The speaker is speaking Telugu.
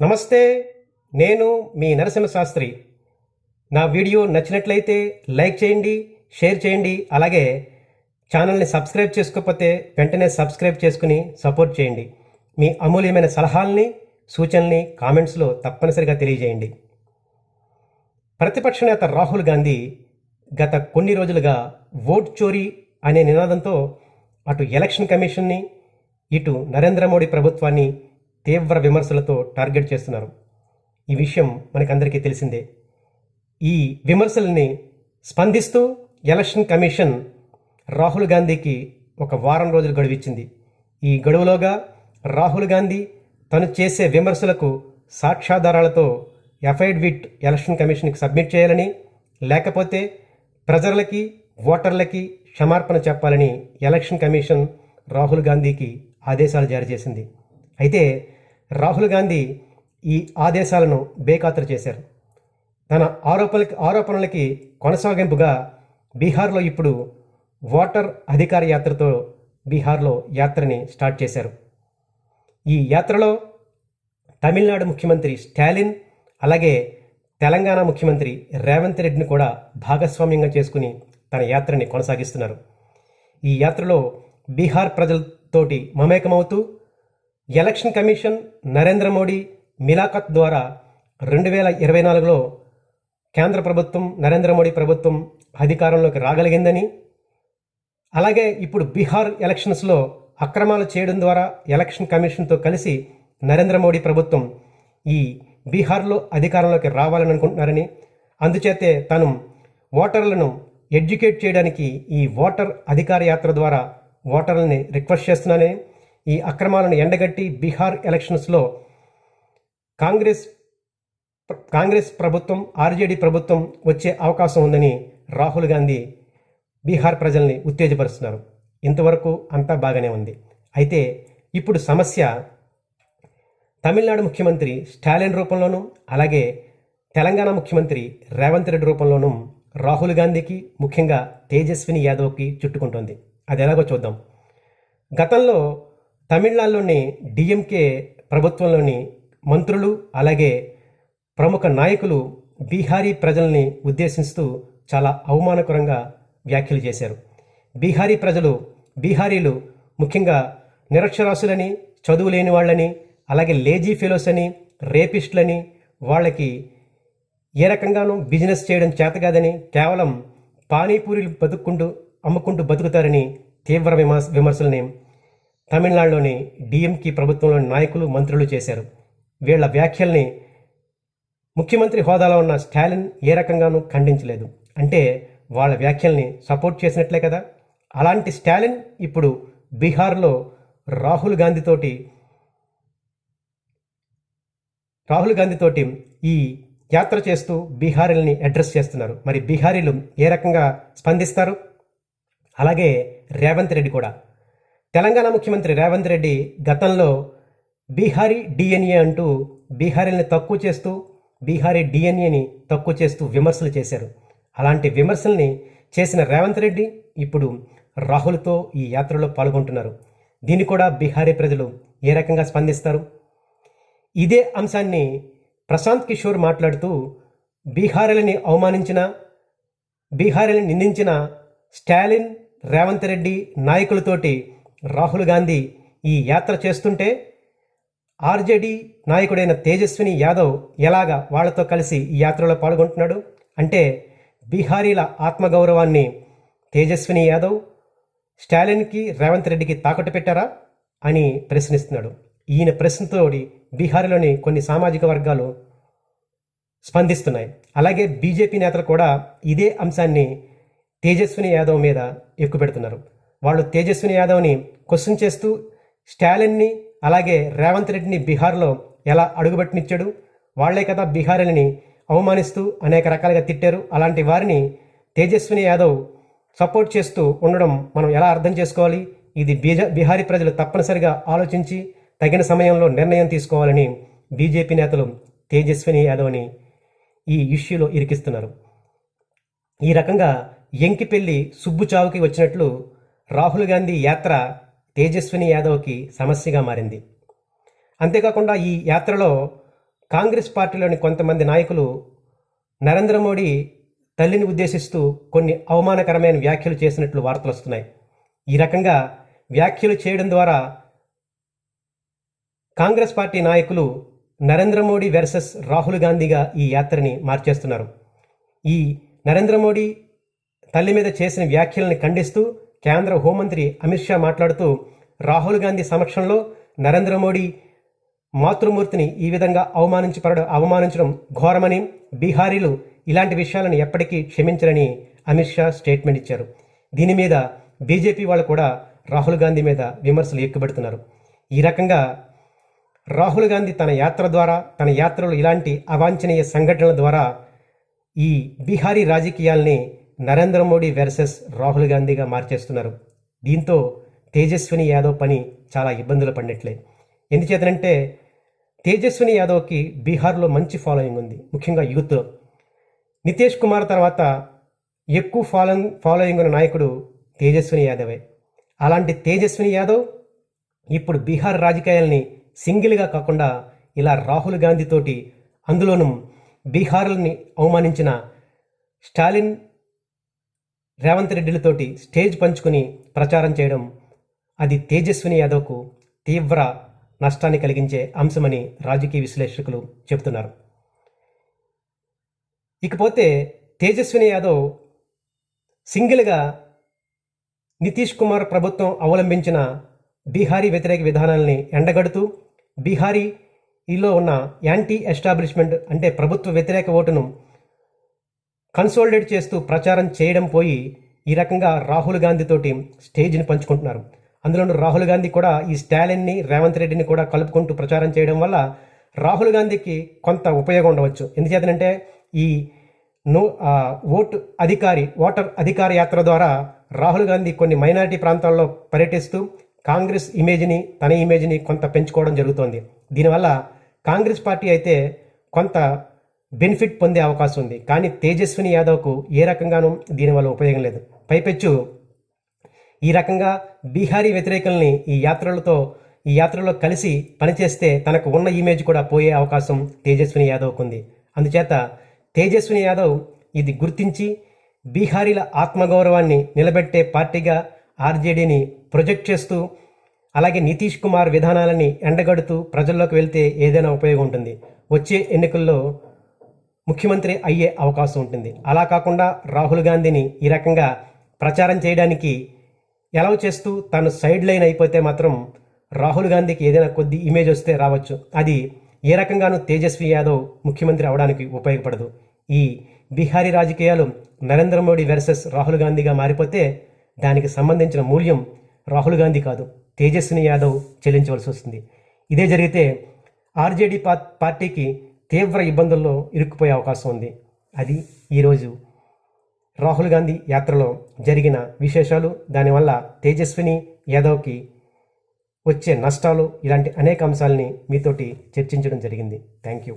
నమస్తే నేను మీ నరసింహ శాస్త్రి నా వీడియో నచ్చినట్లయితే లైక్ చేయండి షేర్ చేయండి అలాగే ఛానల్ని సబ్స్క్రైబ్ చేసుకోకపోతే వెంటనే సబ్స్క్రైబ్ చేసుకుని సపోర్ట్ చేయండి. మీ అమూల్యమైన సలహాల్ని సూచనల్ని కామెంట్స్లో తప్పనిసరిగా తెలియజేయండి. ప్రతిపక్ష నేత రాహుల్ గాంధీ గత కొన్ని రోజులుగా ఓట్ చోరీ అనే నినాదంతో అటు ఎలక్షన్ కమిషన్ని ఇటు నరేంద్ర మోడీ ప్రభుత్వాన్ని తీవ్ర విమర్శలతో టార్గెట్ చేస్తున్నారు. ఈ విషయం మనకందరికీ తెలిసిందే. ఈ విమర్శల్ని స్పందిస్తూ ఎలక్షన్ కమిషన్ రాహుల్ గాంధీకి ఒక వారం రోజులు గడువిచ్చింది ఈ గడువులోగా రాహుల్ గాంధీ తను చేసే విమర్శలకు సాక్ష్యాధారాలతో ఎఫ్ఐడ్విట్ ఎలక్షన్ కమిషన్కి సబ్మిట్ చేయాలని లేకపోతే ప్రజలకి ఓటర్లకి క్షమార్పణ చెప్పాలని ఎలక్షన్ కమిషన్ రాహుల్ గాంధీకి ఆదేశాలు జారీ చేసింది. అయితే రాహుల్ గాంధీ ఈ ఆదేశాలను బేఖాతరు చేశారు. తన ఆరోపణలకి ఆరోపణలకి కొనసాగింపుగా బీహార్లో ఇప్పుడు ఓటర్ అధికార యాత్రతో బీహార్లో యాత్రని స్టార్ట్ చేశారు. ఈ యాత్రలో తమిళనాడు ముఖ్యమంత్రి స్టాలిన్ అలాగే తెలంగాణ ముఖ్యమంత్రి రేవంత్ రెడ్డిని కూడా భాగస్వామ్యంగా చేసుకుని తన యాత్రని కొనసాగిస్తున్నారు. ఈ యాత్రలో బీహార్ ప్రజలతోటి మమేకమవుతూ ఎలక్షన్ కమిషన్ నరేంద్ర మోడీ మిలాఖత్ ద్వారా రెండు వేల ఇరవై నాలుగులో కేంద్ర ప్రభుత్వం నరేంద్ర మోడీ ప్రభుత్వం అధికారంలోకి రాగలిగిందని అలాగే ఇప్పుడు బీహార్ ఎలక్షన్స్లో అక్రమాలు చేయడం ద్వారా ఎలక్షన్ కమిషన్తో కలిసి నరేంద్ర మోడీ ప్రభుత్వం ఈ బీహార్లో అధికారంలోకి రావాలని అనుకుంటున్నారని అందుచేతే తను ఓటర్లను ఎడ్యుకేట్ చేయడానికి ఈ ఓటర్ అధికార యాత్ర ద్వారా ఓటర్లని రిక్వెస్ట్ చేస్తున్నానని ఈ అక్రమాలను ఎండగట్టి బీహార్ ఎలక్షన్స్లో కాంగ్రెస్ కాంగ్రెస్ ప్రభుత్వం ఆర్జేడీ ప్రభుత్వం వచ్చే అవకాశం ఉందని రాహుల్ గాంధీ బీహార్ ప్రజల్ని ఉత్తేజపరుస్తున్నారు. ఇంతవరకు అంతా బాగానే ఉంది. అయితే ఇప్పుడు సమస్య తమిళనాడు ముఖ్యమంత్రి స్టాలిన్ రూపంలోనూ అలాగే తెలంగాణ ముఖ్యమంత్రి రేవంత్ రెడ్డి రూపంలోనూ రాహుల్ గాంధీకి ముఖ్యంగా తేజస్విని యాదవ్కి చుట్టుకుంటోంది. అది ఎలాగో చూద్దాం. గతంలో తమిళనాడులోని డిఎంకే ప్రభుత్వంలోని మంత్రులు అలాగే ప్రముఖ నాయకులు బీహారీ ప్రజల్ని ఉద్దేశిస్తూ చాలా అవమానకరంగా వ్యాఖ్యలు చేశారు. బీహారీ ప్రజలు బీహారీలు ముఖ్యంగా నిరక్షరాస్యులని చదువు లేని వాళ్ళని అలాగే లేజీ ఫెలోస్ అని రేపిస్టులని వాళ్ళకి ఏ రకంగానూ బిజినెస్ చేయడం చేతగాదని కేవలం పానీపూరీలు బతుక్కుంటూ అమ్ముకుంటూ బతుకుతారని తీవ్ర విమర్శ విమర్శల్ని తమిళనాడులోని డిఎంకి ప్రభుత్వంలోని నాయకులు మంత్రులు చేశారు. వీళ్ళ వ్యాఖ్యల్ని ముఖ్యమంత్రి హోదాలో ఉన్న స్టాలిన్ ఏ రకంగానూ ఖండించలేదు. అంటే వాళ్ళ వ్యాఖ్యల్ని సపోర్ట్ చేసినట్లే కదా. అలాంటి స్టాలిన్ ఇప్పుడు బీహార్లో రాహుల్ గాంధీతోటి రాహుల్ గాంధీతోటి ఈ యాత్ర చేస్తూ బీహారీలని అడ్రస్ చేస్తున్నారు. మరి బీహారీలు ఏ రకంగా స్పందిస్తారు? అలాగే రేవంత్ రెడ్డి కూడా. తెలంగాణ ముఖ్యమంత్రి రేవంత్ రెడ్డి గతంలో బీహారీ డిఎన్ఏ అంటూ బీహారీల్ని తక్కువ చేస్తూ బీహారీ డిఎన్ఏని తక్కువ చేస్తూ విమర్శలు చేశారు. అలాంటి విమర్శల్ని చేసిన రేవంత్ రెడ్డి ఇప్పుడు రాహుల్తో ఈ యాత్రలో పాల్గొంటున్నారు. దీన్ని కూడా బీహారీ ప్రజలు ఏ రకంగా స్పందిస్తారు? ఇదే అంశాన్ని ప్రశాంత్ కిషోర్ మాట్లాడుతూ బీహారీలని అవమానించిన బీహారీని నిందించిన స్టాలిన్ రేవంత్ రెడ్డి నాయకులతోటి రాహుల్ గాంధీ ఈ యాత్ర చేస్తుంటే ఆర్జేడీ నాయకుడైన తేజస్విని యాదవ్ ఎలాగా వాళ్ళతో కలిసి ఈ యాత్రలో పాల్గొంటున్నాడు? అంటే బీహారీల ఆత్మగౌరవాన్ని తేజస్విని యాదవ్ స్టాలిన్కి రేవంత్ రెడ్డికి తాకట్టు పెట్టారా అని ప్రశ్నిస్తున్నాడు. ఈయన ప్రశ్నతోడి బీహార్లోని కొన్ని సామాజిక వర్గాలు స్పందిస్తున్నాయి. అలాగే బీజేపీ నేతలు కూడా ఇదే అంశాన్ని తేజస్విని యాదవ్ మీద ఎక్కుపెడుతున్నారు. వాళ్ళు తేజస్విని యాదవ్ని క్వశ్చన్ చేస్తూ స్టాలిన్ని అలాగే రేవంత్ రెడ్డిని బీహార్లో ఎలా అడుగుబెట్టనిచ్చాడు వాళ్ళే కదా బీహారీలని అవమానిస్తూ అనేక రకాలుగా తిట్టారు. అలాంటి వారిని తేజస్విని యాదవ్ సపోర్ట్ చేస్తూ ఉండడం మనం ఎలా అర్థం చేసుకోవాలి? ఇది బీజ బీహారీ ప్రజలు తప్పనిసరిగా ఆలోచించి తగిన సమయంలో నిర్ణయం తీసుకోవాలని బీజేపీ నేతలు తేజస్విని యాదవ్ని ఈ ఇష్యూలో ఇరికిస్తున్నారు. ఈ రకంగా ఎంకిపెల్లి సుబ్బుచావుకి వచ్చినట్లు రాహుల్ గాంధీ యాత్ర తేజస్విని యాదవ్కి సమస్యగా మారింది. అంతేకాకుండా ఈ యాత్రలో కాంగ్రెస్ పార్టీలోని కొంతమంది నాయకులు నరేంద్ర మోడీ తల్లిని ఉద్దేశిస్తూ కొన్ని అవమానకరమైన వ్యాఖ్యలు చేసినట్లు వార్తలు వస్తున్నాయి. ఈ రకంగా వ్యాఖ్యలు చేయడం ద్వారా కాంగ్రెస్ పార్టీ నాయకులు నరేంద్ర మోడీ వెర్సెస్ రాహుల్ గాంధీగా ఈ యాత్రని మార్చేస్తున్నారు. ఈ నరేంద్ర మోడీ తల్లి మీద చేసిన వ్యాఖ్యలను ఖండిస్తూ కేంద్ర హోంమంత్రి అమిత్ షా మాట్లాడుతూ రాహుల్ గాంధీ సమక్షంలో నరేంద్ర మోడీ మాతృమూర్తిని ఈ విధంగా అవమానించపడ అవమానించడం ఘోరమని బీహారీలు ఇలాంటి విషయాలను ఎప్పటికీ క్షమించరని అమిత్ షా స్టేట్మెంట్ ఇచ్చారు. దీని మీద బీజేపీ వాళ్ళు కూడా రాహుల్ గాంధీ మీద విమర్శలు ఎక్కుపెడుతున్నారు ఈ రకంగా రాహుల్ గాంధీ తన యాత్ర ద్వారా తన యాత్రలో ఇలాంటి అవాంఛనీయ సంఘటనల ద్వారా ఈ బీహారీ రాజకీయాల్ని నరేంద్ర మోడీ వెర్సెస్ రాహుల్ గాంధీగా మార్చేస్తున్నారు. దీంతో తేజస్విని యాదవ్ పని చాలా ఇబ్బందులు పడినట్లే. ఎందుచేతనంటే తేజస్విని యాదవ్కి బీహార్లో మంచి ఫాలోయింగ్ ఉంది ముఖ్యంగా యూత్లో నితీష్ కుమార్ తర్వాత ఎక్కువ ఫాలోయింగ్ ఫాలోయింగ్ ఉన్న నాయకుడు తేజస్విని యాదవే. అలాంటి తేజస్విని యాదవ్ ఇప్పుడు బీహార్ రాజకీయాల్ని సింగిల్గా కాకుండా ఇలా రాహుల్ గాంధీతోటి అందులోనూ బీహార్ని అవమానించిన స్టాలిన్ రేవంత్ రెడ్డిలతోటి స్టేజ్ పంచుకుని ప్రచారం చేయడం అది తేజస్విని యాదవ్కు తీవ్ర నష్టాన్ని కలిగించే అంశమని రాజకీయ విశ్లేషకులు చెబుతున్నారు. ఇకపోతే తేజస్విని యాదవ్ సింగిల్గా నితీష్ కుమార్ ప్రభుత్వం అవలంబించిన బీహారీ వ్యతిరేక విధానాల్ని ఎండగడుతూ బీహారీలో ఉన్న యాంటీ ఎస్టాబ్లిష్మెంట్ అంటే ప్రభుత్వ వ్యతిరేక ఓటును కన్సోల్డేట్ చేస్తూ ప్రచారం చేయడం పోయి ఈ రకంగా రాహుల్ గాంధీతోటి స్టేజ్ని పంచుకుంటున్నారు. అందులోనూ రాహుల్ గాంధీ కూడా ఈ స్టాలిన్ని రేవంత్ రెడ్డిని కూడా కలుపుకుంటూ ప్రచారం చేయడం వల్ల రాహుల్ గాంధీకి కొంత ఉపయోగం ఉండవచ్చు. ఎందుచేతనంటే ఈ నో ఓటు అధికారి ఓటర్ అధికార యాత్ర ద్వారా రాహుల్ గాంధీ కొన్ని మైనారిటీ ప్రాంతాల్లో పర్యటిస్తూ కాంగ్రెస్ ఇమేజ్ని తన ఇమేజ్ని కొంత పెంచుకోవడం జరుగుతోంది. దీనివల్ల కాంగ్రెస్ పార్టీ అయితే కొంత బెనిఫిట్ పొందే అవకాశం ఉంది. కానీ తేజస్విని యాదవ్కు ఏ రకంగానూ దీనివల్ల ఉపయోగం లేదు. పైపెచ్చు. ఈ రకంగా బీహారీ వ్యతిరేకుల్ని ఈ యాత్రలతో ఈ యాత్రలో కలిసి పనిచేస్తే తనకు ఉన్న ఇమేజ్ కూడా పోయే అవకాశం తేజస్విని యాదవ్కు ఉంది అందుచేత తేజస్విని యాదవ్ ఇది గుర్తించి బీహారీల ఆత్మగౌరవాన్ని నిలబెట్టే పార్టీగా ఆర్జేడీని ప్రొజెక్ట్ చేస్తూ అలాగే నితీష్ కుమార్ విధానాలని ఎండగడుతూ ప్రజల్లోకి వెళ్తే ఏదైనా ఉపయోగం ఉంటుంది. వచ్చే ఎన్నికల్లో ముఖ్యమంత్రి అయ్యే అవకాశం ఉంటుంది. అలా కాకుండా రాహుల్ గాంధీని ఈ రకంగా ప్రచారం చేయడానికి ఎలవ చేస్తూ తను సైడ్ లైన్ అయిపోతే మాత్రం రాహుల్ గాంధీకి ఏదైనా కొద్ది ఇమేజ్ వస్తే రావచ్చు. అది ఏ రకంగానూ తేజస్వి యాదవ్ ముఖ్యమంత్రి అవడానికి ఉపయోగపడదు. ఈ బీహారీ రాజకీయాలు నరేంద్ర మోడీ వెర్సెస్ రాహుల్ గాంధీగా మారిపోతే దానికి సంబంధించిన మూల్యం రాహుల్ గాంధీ కాదు. తేజస్విని యాదవ్ చెల్లించవలసి వస్తుంది. ఇదే జరిగితే ఆర్జేడీ పార్టీకి తీవ్ర ఇబ్బందుల్లో ఇరుక్కుపోయే అవకాశం ఉంది. అది ఈరోజు రాహుల్ గాంధీ యాత్రలో జరిగిన విశేషాలు. దానివల్ల తేజస్విని యాదవ్కి వచ్చే నష్టాలు ఇలాంటి అనేక అంశాలని మీతోటి చర్చించడం జరిగింది. Thank you